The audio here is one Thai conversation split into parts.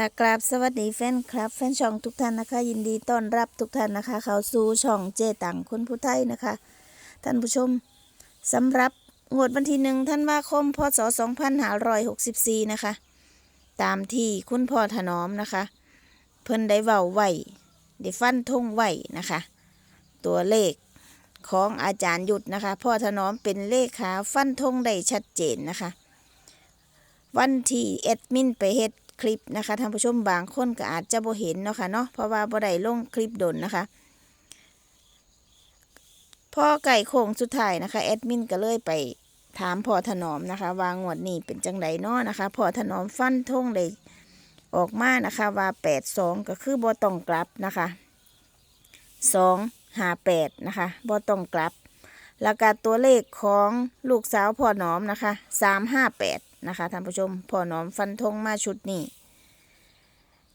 ค่ะกราบสวัสดีแฟนครับ แฟนช่องทุกท่านนะคะ ยินดีต้อนรับทุกท่านนะคะ เข้าสู่ช่องเจตังคนผู้ไทยนะคะ ท่านผู้ชมสำหรับงวดวันที่หนึ่งท่านว่าคมพศ2564 นะคะ ตามที่คุณพ่อถนอมนะคะ เพิ่นได้เว้าไว้ได้ฟันธงไว้นะคะ ตัวเลขของอาจารย์หยุดนะคะ พ่อถนอมเป็นเลขาฟันธงได้ชัดเจนนะคะ วันที่แอดมินไปเฮ็ด คลิปนะคะท่านผู้ชมบางคนก็อาจจะบ่เห็นเนาะค่ะเนาะเพราะว่าบ่ได้ลงคลิปดนนะคะพ่อไก่โค้งสุดท้ายนะคะแอดมินก็เลยไปถามพ่อถนอมนะคะว่างวดนี้เป็นจังไดเนาะนะคะพ่อถนอมฟันธงเลยออกมานะคะว่าแปดสองก็คือบ่ต้องกลับนะคะสองหาแปดนะคะบ่ต้องกลับ แล้วก็ตัวเลขของลูกสาวพ่อหนอมนะคะสามห้าแปด นะคะท่านผู้ชมพ่อหนอมฟันธงมาชุดนี้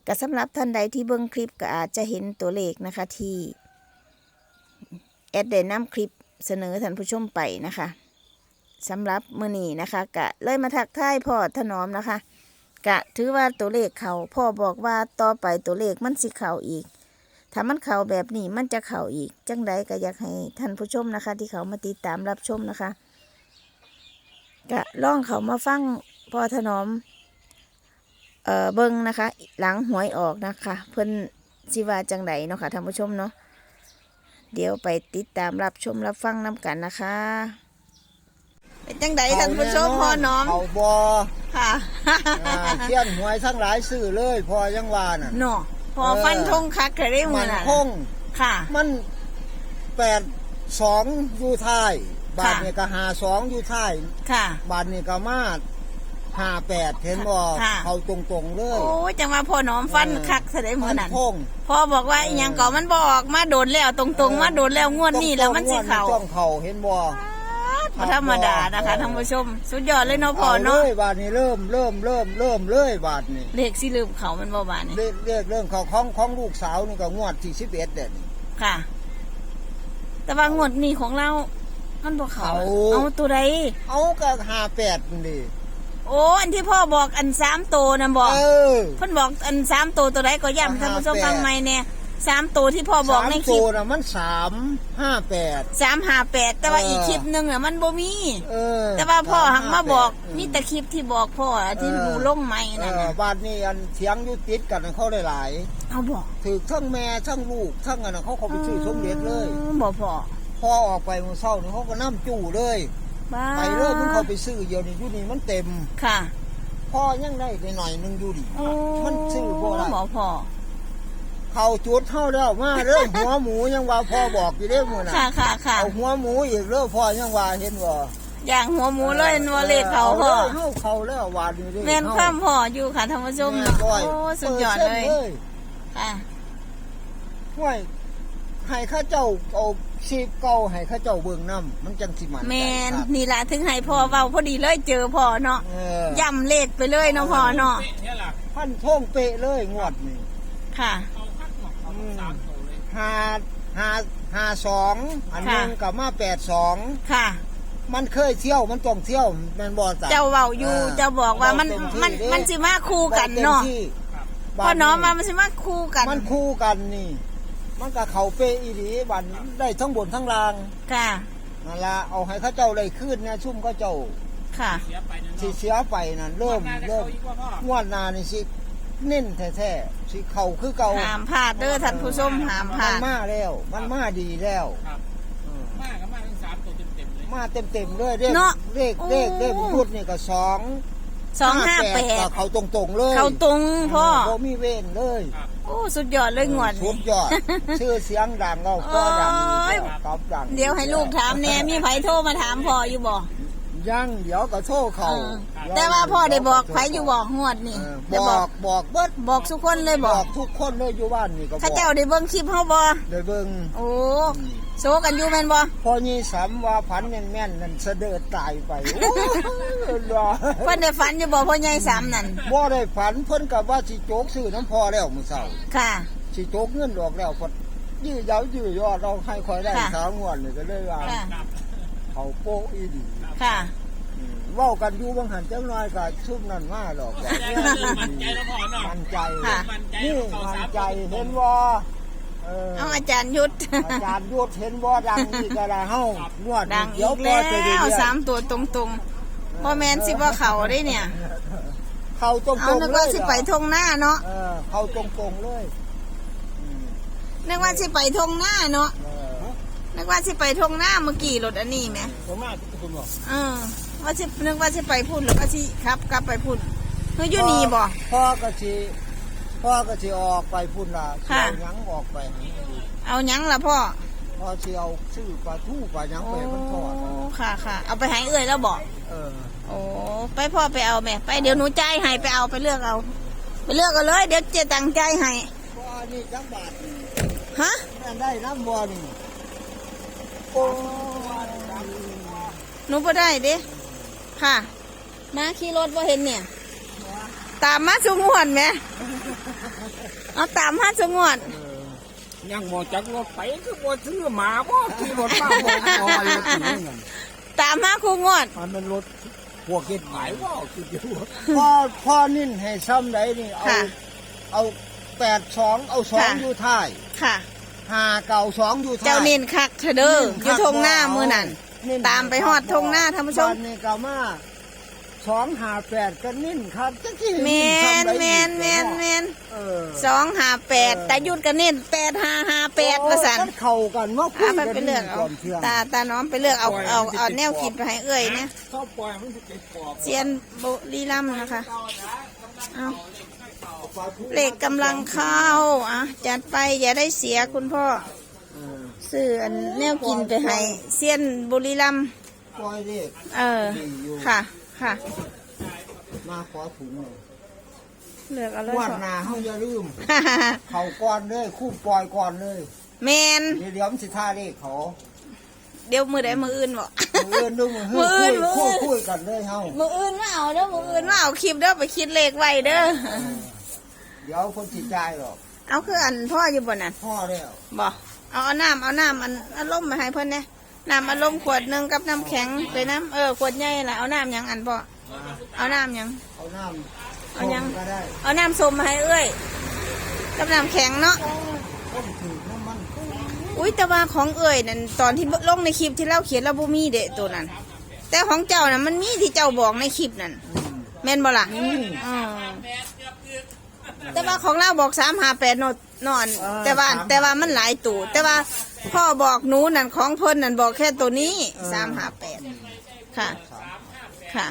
ก็สำหรับท่านใดที่เบิ่งคลิปก็อาจจะเห็นตัวเลขนะคะที่แอดได้นำคลิปเสนอท่านผู้ชมไปนะคะสำหรับมือนี้นะคะกะเลยมาทักทายพ่อถนอมนะคะ กะถือว่าตัวเลขเขาพ่อบอกว่าต่อไปตัวเลขมันสิเข่าอีก ถ้ามันเข่าแบบนี้มันจะเข่าอีก จังใดก็อยากให้ท่านผู้ชมนะคะ ที่เขามาติดตามรับชมนะคะ ก็ล่องเขามาฟังพอถนอม เอ่อเบิ้งนะคะ หลังหวยออกนะคะ เพิ่นสิว่าจังใดเนาะค่ะท่านผู้ชมเนาะเดี๋ยวไปติดตามรับชมรับฟังน้กันนะคะเป็นจังใดท่านผู้ชมพอหน้อมเขาบอค่ะอ่าเทียนหวยทั้งหลายซื้อเลยพอยังว่าน่ะ เนาะพอฟันธงคักเคยได้มืมัอนน่ะคง ค่ะ มันแปดสองอยู่ท้าย บาทนี่ก็หาสองอยู่ท้ายค่ะ บาทนี่ก็มาห้าแปดเห็นบ่ค่ะ เขาตรงๆเลย โอ้ยจังว่าพ่อหนอมฟันคักเสยได้มืมัอนนั่นคงพ่อบอกว่าอหยังก่อมันบอกมาโดนแล้วตรงๆมาโดนแล้วงวดนี้แล้วมันสิเข่าจ้องเขาเห็นบ่ บ่ธรรมดานะคะท่านผู้ชม สุดยอดเลยเนาะพ่อเอาเลเนาะยบาทนี้เริ่มเริ่มเริ่มเริ่มเลยบาทนี้เลขสิลืมเขามันบ่บานนี่เรียกเรียกเรื่องเขาของของลูกสาวนี่ก็งวดที่สิบเอ็ดเด็ดค่ะ แต่ว่างวดนี้ของเรา มันบ่เขาเขาเอาตัวใดเอาก็ห้าแปดนี่ดิโอ้อันที่พ่อบอกอันสามตัวนั่นบอกเออ เพิ่นบอกอันสามตัวตัวใดก็ย้ำท่านผู้ชม58ฟังใหม่เนี่ยสามตัวที่พ่อบอกในสามคลิตัปวน่ะมันสามห้าแปด สามห้าแปดแต่ว่าเอออี อีกคลิปหนึ่งอะมันบ่มี เออแต่ว่าพ่อหังมาบอก358 มีแต่คลิปที่บอกพ่ออะที่เออดูลงไม้เอนั่นอน่ะบ้านนี้อันเถียงอยู่ติดกันเขาได้หลายเอาบอกถือทั้งแม่ทั้งลูกทั้งอันนั้นเขาเขาไปซื้อสมเด็จเลยบอกพ่อ พอออกไปมื้อเช้านี่เขาก็น้ำจู่เลย บ้าไปเลยมันเขาไปซื้อเดียวนี่อยู่นี่มันเต็ม ค่ะพ่อยังได้ได้หน่อยหนึงอยู่ดิโอ้มันซื้อบ่ได้บอกพ่อเขาจุดเท่าแล้วมาเริ่มหัวหมูยังว่าพ่อบอกอยู่เด้อมื้อน่ะค่ะค่ะค่ะเอาหัวหมูอีกเด้อพ่อยังว่าเห็นบ่อย่างหัวหมูเลยนัวเลขเขาพ่อเฮาเขาแล้ววาดนี่เด้อแม่นความพ่ออยู่ค่ะท่านผู้ชมแม่นร้อยโอ้สุดยอดเลยปร์ซ็นต์ค่ะห้วยให้ข้าเจ้าเอา ชีพเก่าให้ข้าเจ้าเบิ่งน้ำมันจังสิมันแมนครับ นี่ล่ะถึงให้พ่อเว้าพอดีเลยเจอพ่อเนาะเออ ย่ำเลขไปเลยเนาะพ่อเนาะพันท่องเปะเลยงวดนี่ค่ะอืมห้าห้าห้าสองอันหนึงค่ะ กับมาแปดสองค่ะ มันเคยเที่ยวมันต้องเที่ยวแมันบ่จ้ะ เจ้าเว้าอยู่อ่าเจ้าบอกว่ามันเต็มที่มันเด้ มันสิมาคู่กันเนาะต็มที่พ่อน้องมามันสิมาคู่กัน มันคู่กันนี่ มันก็เขาเป๊ะอีหลีบันได้ทั้งบนทั้งล่างค่ะนั่นละเอาให้เข้าเจ้าเลยขึ้นนะชุ่มเข้าเจ้าค่ะสิเสียไปนั่นเริ่มเริ่มงวดหนานี่สิเน้นแท้ๆสิเข่าคือเก่าหามพลาดเด้อท่านผู้ชมหามพมัลานดมาแล้ว มันมาดีแล้วครับเออมากก็มากทั้งสามตัวเต็มๆเลยมาเต็มๆเลยเลขเนาะเลขโอ้เลขเลขพุทธนี่ก็สองสองห้าแปดก็เขาตรงๆเลยเขาตรงพ่อ บ่มีเว้นเลยโอ้สุดยอดเลยงวดสุนี้ ดยอด ชื่อเสียงดังเราก็ดังโอ้ย ตอบดังเดี๋ยวให้ลูกถามแน่มีไผโทรมาถามพ่ออยู่บ่ยังเดี๋ยวก็โทษเขาเออแต่ว่าพ่อได้บอกไผอยู่บ่งวดนี่เออได้บอกบอกเบิดบอกทุกคนเลยบบออกกทุกคนเลยอยู่บ้านนี่ก็บข้าอกเจ้าได้เบิ่งคลิปเฮาบ่ได้เบิ่งโอ้ โซกันอยู่แม่นบ่พอยี่สามว่าพันแม่นแม่นๆนั่นเสด็จตายไปโอ้ยรอเพิ่นได้ฝันอยู่บ่พ่อใหญ่สามนั่นบ่ได้ฝันเพิ่นกับว่าสิโจกซื้อน้ำพอแล้วมื้อเช้าค่ะสิโจกเงินดอกแล้วพดยื้อยาวยื้อยอดเราให้คอยได้ค่ะสามงวดนี่ก็เลยว่าค่ะเขาโป๊ะอีดีค่ะอืมเว้ากันอยู่บางหันจังน้อยก็ชุบนั่นมาหรอกแสดงว่าเริ่มมั่นใจแล้วพ่อเนาะมันใจค่ะมั่นใจนี่ว่าเขามันสามใจตัวตร เห็งนบ่เออเอาอาจารย์ยุทธอาจารย์ยศเห็นบ่ดังอีกอะไรเฮางวดดังเดี๋อียวกปล่แล้อยไปเรื่วอยๆสามตัวตรงๆพ่อแมนสิว่าเขาได้เนี่ย เข้าตรงเอาๆนึกเลว่ายสิไปทงหน้าเนาะเออเข้าตรงๆเลยอืมนึกว่าสิไปทงหน้าเนาะเออนึกว่าสิไปทงหน้าเมื่อกี้รถอันนี้ไหมผมมากคุณบอกเออ ว่าสินึกว่าสิไปพุ่นหรือว่าสิครับ กลับไปพุ่นเฮ้ยอยู่นี่บ่พ่อก็สิ พ่อก็สิออกไปพุ่นล่ะสิค่ะเอาหยังออกไปให้มันดูเอาหยังล่ะพ่อพ่อสิเอาซื้อปลาทูปลาหยังโอ้ไปมันทอดค่ะค่ะ เอาไปให้เอ้ยแล้วบอกเออโอ้ไปพ่อไปเอาแม่ไปเดี๋ยวหนูจ่ายให้ไปเอาไปเลือกเอา ไปเลือกเอาเลย เดี๋ยวเจตังใจายให้พ่อนี่จักบาทนี่ฮะแม่นได้น้ำบ่นี่โอ้หนูพอได้เด้ค่ะมาขี่รถว่าเห็นเนี่ย ตามมาสุงวดไหมเอาตามมาสุงวดยังมองจากรถไปคือบ่ซื้อหมาบ่ขี่รถมาบ่พ่อรถถึงนั่นตามมาคูงวดมันเป็นรถพวกเก็ดขายบ่คืออยู่พ่อพ่อนิ่นให้ซ้ำไดนี่เอาค่ะเอาแปดสองเอาสองค่ะอยู่ท้ายค่ะห้าเก่าสองอยู่ท้ายเจ้านินคักเถอะเด้ออยู่ทงหน้ามือนั่นนิ่ตามไปฮอดทงหน้าท่านผู้ชมบ้นี่ก็มา สองห้าแปดก็นิ่นครับจังที่แมนิ่นซ้ำใดแมนแมนแมนเออสองห้าแปดแต่ยุดกันเน้นแปดห้าห้าแปดประสันโอ้มันเข้ากันมาคุเอายไปกันไปเลือกเอาก่อนเที่ยงตาตาน้องไปเลือกเอาเอาเอาแนวคิดไปให้เอ้ยเนี่ยชอบปล่อยมันสิเก็บปอบเซียนบุรีรัมย์นะคะเอาเลขกำลังเข้าอะจัดไปอย่าได้เสียคุณพ่อเออซื้ออันแนวกินไปให้เซียนบุรีรัมย์ปล่อยเด็กเออค่ะ ค่ะ มาขอถุงเลยเลือกเอาเลยวันพ่อหนาเขาอย่าลืม เขาก่อนเลยคู่ปล่อยก่อนเลยแมนเดี๋ยวเดี๋ยวมันสิท่าเลขเขาเดี๋ยวมือใดมืออื่นบอกมืออื่นดูมือมื้ออื่คุนยมื้ออื่คุยนคุยกันเลยเฮามืออื่นมาเอาเด้อมืออื่นมาเอาคลิปเด้อไปคิดเลขไว้เด้อเดี๋ยวคนจิตใจหรอกเอาคืออันพ่ออยู่บนนั้นพ่อแล้วบอกเอาเอาน้ำเอาน้ำอันอารมณ์มาให้เพิ่นเนี่ย น้ำอารมณ์ขวดหนึ่งกับน้ำแข็งไปน้ำเออขวดใหญ่ละเอาน้ำหยังอันพ่อเอาน้ำหยัง เอาน้ำเอายังส้มก็ได้เอาน้ำส้มมาให้เอ้ยกับน้ำแข็งเนาะ ต้มถือน้ำมันอุ้ยแต่ว่าของเอ้ยนั่นตอนที่ลงในคลิปที่เราเขียนเราบ่มีเด้ตัวนั้น แต่ของเจ้าน่ะมันมีที่เจ้าบอกในคลิปนั่นอืมแม่นบ่ล่ะอืมแต่ว่าของเราบอกสามหาแปดนอนนอน แต่ว่าแต่ว่ามันหลายตู่แต่ว่า พ่อบอกหนูนั่นของเพิ่นนั่นบอกแค่ตัวนี้สามหาแปดค่ะ ค่ะ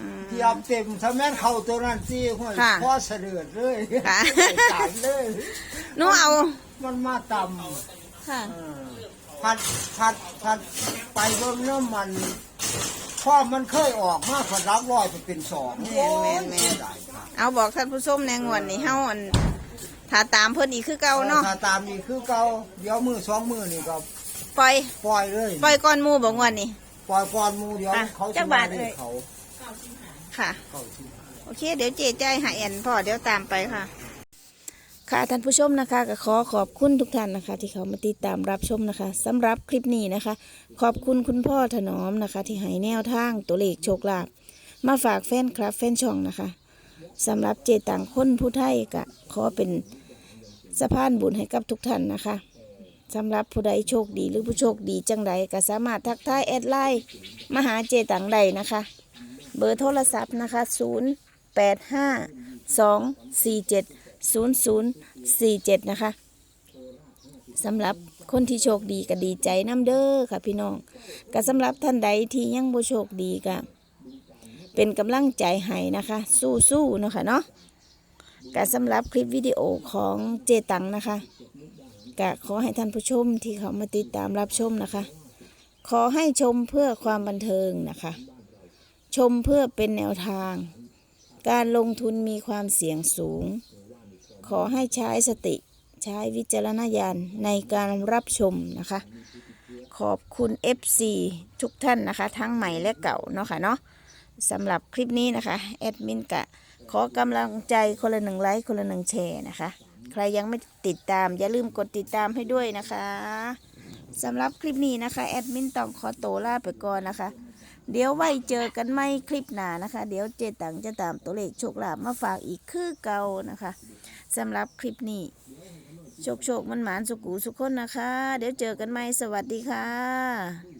อืมเทียบเต็มถ้าแม่นเข้าตัวนั้นสิห้อยค่ะพ่อเสด็จเลยค่ะใส่เลย หนูเอามันมาต่ำค่ะ เออพัดพัดพัดไปเบิ่งน้ำมันพ่อมันเคยออกมาพัดรับร้อยไปเป็นสองแม่นแม่นแม่น โอ้ยเสียดายครับเอาบอกท่านผู้ชมในงวดนี้เฮาอัน ถ้าตามเพิ่นอีกคือเก่าเนาะถ้าตามนี่คือเก่าเดี๋ยวมือสองมือนี่ก็ปล่อยปล่อยเลยปล่อยก่อนหมู่บ่งวดนี้ปล่อยก่อนหมูเดี๋ยวอะเขาจัจะกมาบาทเรีเอ่ยยกเขาค่ะเขาที่โอเค เดี๋ยวเจ๊ใจหาแอนพ่อเดี๋ยวตามไปค่ะ ค่ะท่านผู้ชมนะคะก็ขอขอบคุณทุกท่านนะคะ ที่เขามาติดตามรับชมนะคะสำหรับคลิปนี้นะคะ ขอบคุณคุณพ่อถนอมนะคะ ที่ให้แนวทางตัวเลขโชคลาภมาฝากแฟนคลับแฟนช่องนะคะ สำหรับเจต่างคนผู้ไทยก็ขอเป็นสะพานบุญให้กับทุกท่านนะคะสำหรับผู้ใดโชคดีหรือผู้โชคดีจังใดก็สามารถทักทายแอดไลน์มาหาเจต่างใดนะคะ เบอร์โทรศัพท์นะคะ 0 8 5 2 4 7 0 0 4 7 นะคะสำหรับคนที่โชคดีก็ดีใจน้ำเด้อค่ะพี่น้องก็สำหรับท่านใดที่ยังบ่โชคดีก็ เป็นกำลังใจให้นะคะ สู้ๆเนาะคะเนาะก็สำหรับคลิปวิดีโอของเจตังนะคะก็ขอให้ท่านผู้ชมที่เขามาติดตามรับชมนะคะ ขอให้ชมเพื่อความบันเทิงนะคะ ชมเพื่อเป็นแนวทาง การลงทุนมีความเสี่ยงสูง ขอให้ใช้สติใช้วิจารณญาณในการรับชมนะคะ ขอบคุณ FC ทุกท่านนะคะ ทั้งใหม่และเก่าเนาะค่ะเนาะ สำหรับคลิปนี้นะคะแอดมินกะขอกำลังใจคนละหนึ่งไลค์คนละหนึ่งแชร์นะคะ ใครยังไม่ติดตามอย่าลืมกดติดตามให้ด้วยนะคะสำหรับคลิปนี้นะคะแอดมินต้องขอโตลาไปก่อนนะคะ เดี๋ยวไว้เจอกันไม่คลิปหน้านะคะ เดี๋ยวเจตังจะตามตัวเลขโชคลาภมาฝากอีกคือเก่านะคะสำหรับคลิปนี้โชคโชคมันหมานสุกูสุขคนนะคะ เดี๋ยวเจอกันใหม่สวัสดีค่ะ